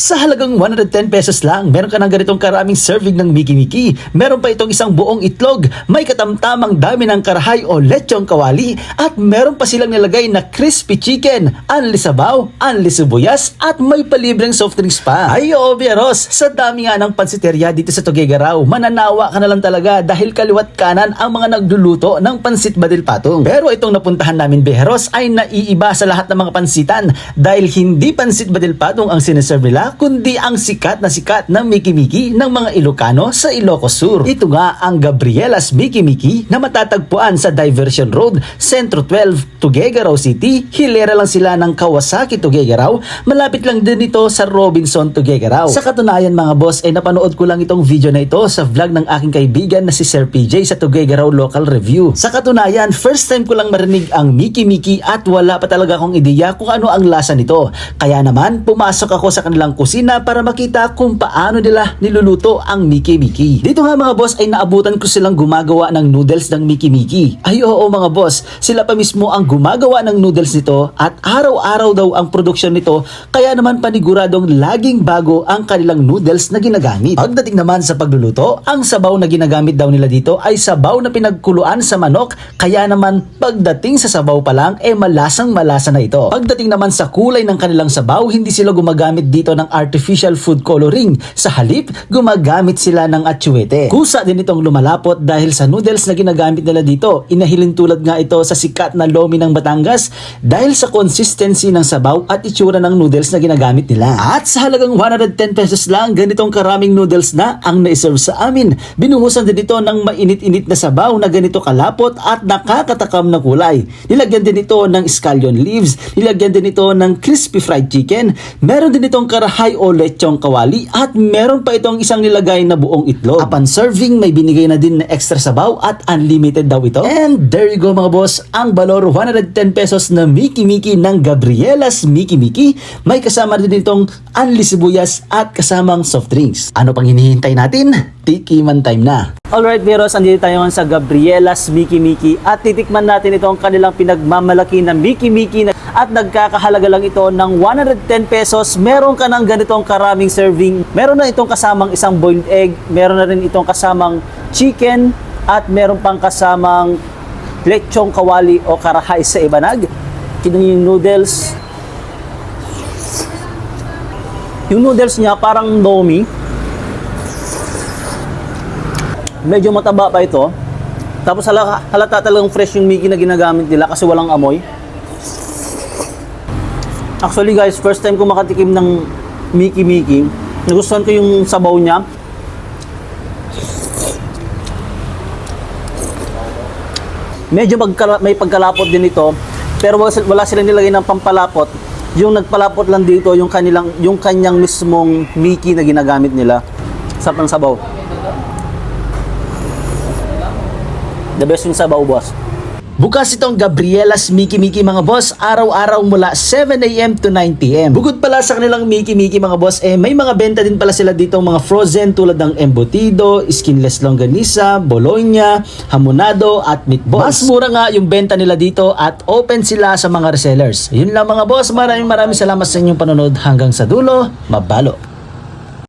Sa halagang 110 pesos lang, meron ka ng ganitong karaming serving ng Miki Miki. Meron pa itong isang buong itlog, may katamtamang dami ng karahay o lechong kawali, at meron pa silang nilagay na crispy chicken, anli sabaw, at may palibreng soft drinks pa. Ay oo, sa dami nga ng pansiteria dito sa Tugigaraw, mananawa ka na lang talaga dahil kaliwat kanan ang mga nagluluto ng pansit badil patong. Pero itong napuntahan namin, Bieros, ay naiiba sa lahat ng mga pansitan dahil hindi pansit badil patong ang siniserve nila, kundi ang sikat na sikat na Miki Miki ng mga Ilocano sa Ilocos Sur. Ito nga ang Gabriela's Miki Miki na matatagpuan sa Diversion Road, Centro 12, Tuguegarao City. Hilera lang sila ng Kawasaki Tuguegarao. Malapit lang din ito sa Robinson Tuguegarao. Sa katunayan mga boss, ay napanood ko lang itong video na ito sa vlog ng aking kaibigan na si Sir PJ sa Tuguegarao Local Review. Sa katunayan, first time ko lang marinig ang Miki Miki at wala pa talaga akong ideya kung ano ang lasa nito. Kaya naman, pumasok ako sa kanilang kusina para makita kung paano nila niluluto ang Miki Miki. Dito nga mga boss ay naabutan ko silang gumagawa ng noodles ng Miki Miki. Ay oo mga boss, sila pa mismo ang gumagawa ng noodles nito at araw-araw daw ang produksyon nito kaya naman paniguradong laging bago ang kanilang noodles na ginagamit. Pagdating naman sa pagluluto, ang sabaw na ginagamit daw nila dito ay sabaw na pinagkuluan sa manok kaya naman pagdating sa sabaw pa lang eh malasang malasa na ito. Pagdating naman sa kulay ng kanilang sabaw, hindi sila gumagamit dito ng artificial food coloring. Sa halip, gumagamit sila ng atsuete. Kusa din itong lumalapot dahil sa noodles na ginagamit nila dito. Inahilin tulad nga ito sa sikat na lomi ng Batangas dahil sa consistency ng sabaw at itsura ng noodles na ginagamit nila. At sa halagang 110 pesos lang, ganitong karaming noodles na ang naiserve sa amin. Binuhusan din ito ng mainit-init na sabaw na ganito kalapot at nakakatakam na kulay. Nilagyan din ito ng scallion leaves, nilagyan din ito ng crispy fried chicken, meron din itong karahay o lechong kawali at meron pa itong isang nilagay na buong itlog. Upon serving, may binigay na din na extra sabaw at unlimited daw ito. And there you go mga boss, ang balor 110 pesos na Miki Miki ng Gabriela's Miki Miki. May kasama din itong unli sibuyas at kasamang soft drinks. Ano pang hinihintay natin? Tikiman time na. Alright, Veros, andito tayo ngayon sa Gabriela's Miki Miki at titikman natin itong kanilang pinagmamalaki na Miki Miki na at nagkakahalaga lang ito ng 110 pesos. Meron ka ng ganitong karaming serving. Meron na itong kasamang isang boiled egg. Meron na rin itong kasamang chicken at meron pang kasamang lechong kawali o karahay sa ibanag. Tignan yung noodles. Yung noodles niya parang lomi. Medyo mataba pa ito. Tapos halata talagang fresh yung Mickey na ginagamit nila kasi walang amoy. Actually guys, first time ko makatikim ng Mickey Mickey. Nagustuhan ko yung sabaw niya. Medyo magkala- may pagkalapot din ito. Pero wala, wala silang nilagay ng pampalapot. Yung nagpalapot lang dito, yung kanilang, yung kanyang mismong Mickey na ginagamit nila. Sarap ng sabaw. The best yung sabaw, boss. Bukas itong Gabriela's Miki Miki mga boss, araw-araw mula 7am to 9pm. Bukod pala sa kanilang Miki Miki mga boss, eh may mga benta din pala sila dito mga frozen tulad ng embutido, skinless longganisa, bologna, hamonado at meatballs. Mas mura nga yung benta nila dito at open sila sa mga resellers. Yun lang mga boss, maraming maraming salamat sa inyong panonood hanggang sa dulo. Mabalo!